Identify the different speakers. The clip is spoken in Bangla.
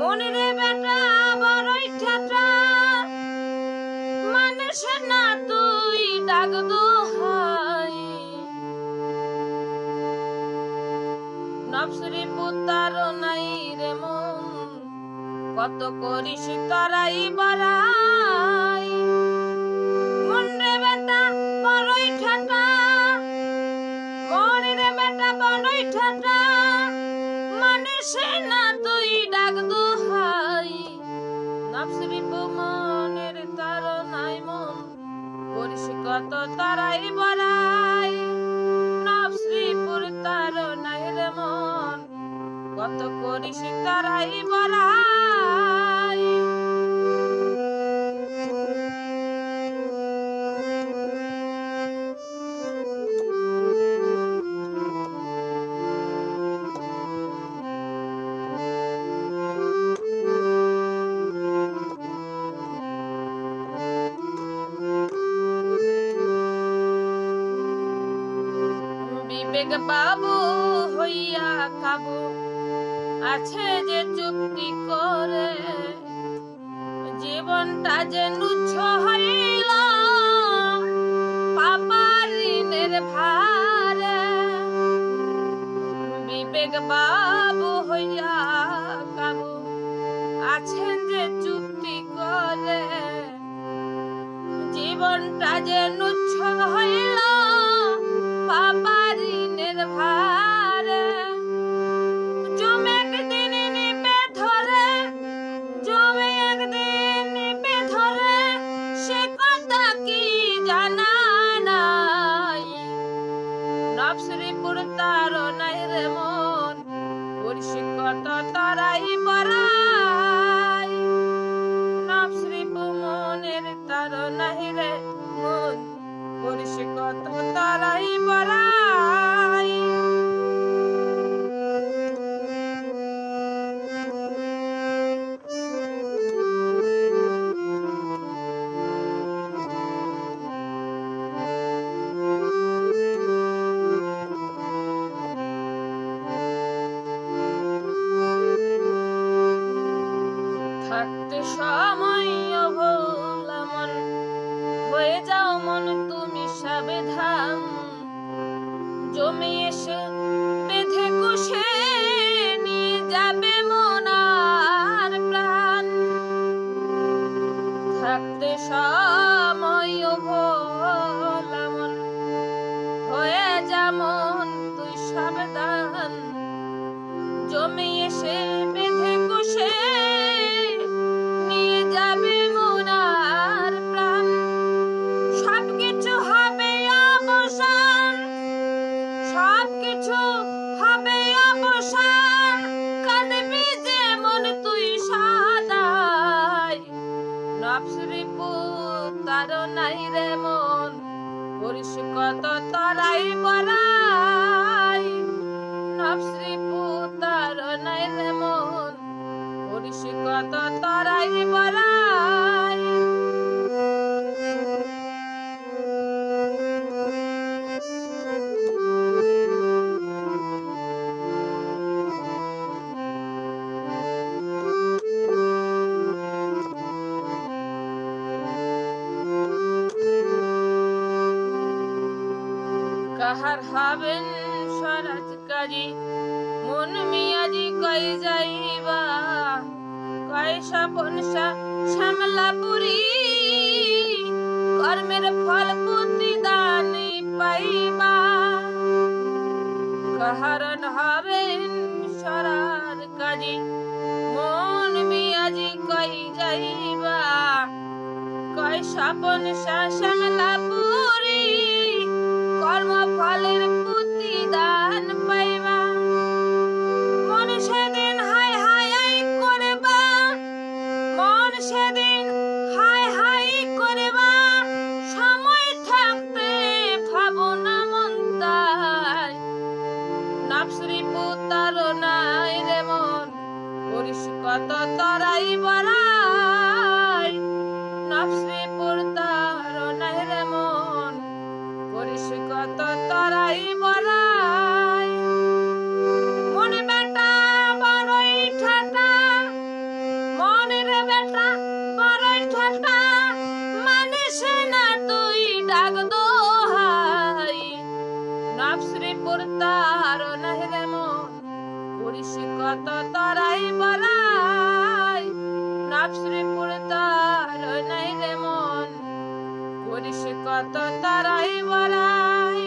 Speaker 1: মনে রে বেটা বড়ই ঠাটা। মানুষ না তুই ডাক দোহাই। নবসরি পুতার নাই রে মন, কত করিস তারাই বাড়াই। কত তারাই বলাই। নবশ্রীপুর তার নাই রে মন। কত করিস তারাই বড়াই বাবু হইয়া কাবু। আছে যে চুক্তি করে, জীবনটা যে নুচ্ছ হইল, পাপার ঋণের ভারে। বিবেক বাবু হইয়া কাবু, আছেন যে চুক্তি করে, জীবনটা যে নবশ্রীপুর তার নাই রে মন। করিস কত তারাই বড়াই নবশ্রীপুর মনের তার নাই রে মন। করিস কত তারাই বড়াই মন তুমি সাবেধান। জমি এসে বেঁধে কুশে নিয়ে যাবে মন আর প্রাণ। থাকতে সময় ভোলা মন হয়ে যা মন, তুই সাবধান। জমি এসে নবশ্রী তার নাই রে মন। করিস কত তারাই বরাই নবশ্রী তার নাই রে মন। করিস কত তারাই বড়াই। কাহার হবেন স্বরাজকারী মন মিয়াজি কই যাইবা? কয় স্বপন শ্যামলাপুরি কর্মের ফল প্রতিদান পাইবা। কাহারন হবেন সরার মন মিয়াজি কই যাইবা? কয় স্বপন শ্যামলাপুরি সেদিন হাই হাই করবা, সময় থাকতে ভাবনা মন তাই নবশ্রী পুতার নাই রে মন করিস কত তরাই বড়াই নবশ্রী পুতার নাই রে মন করিস কত তরাই বড়াই ঠোঁটা মানিস না তুই ডাক দোহাই। নফসরে পড়তার নহরে মন করিস কত তরাই বলাই। নফসরে পড়তার নহরে মন করিস কত তরাই বলাই।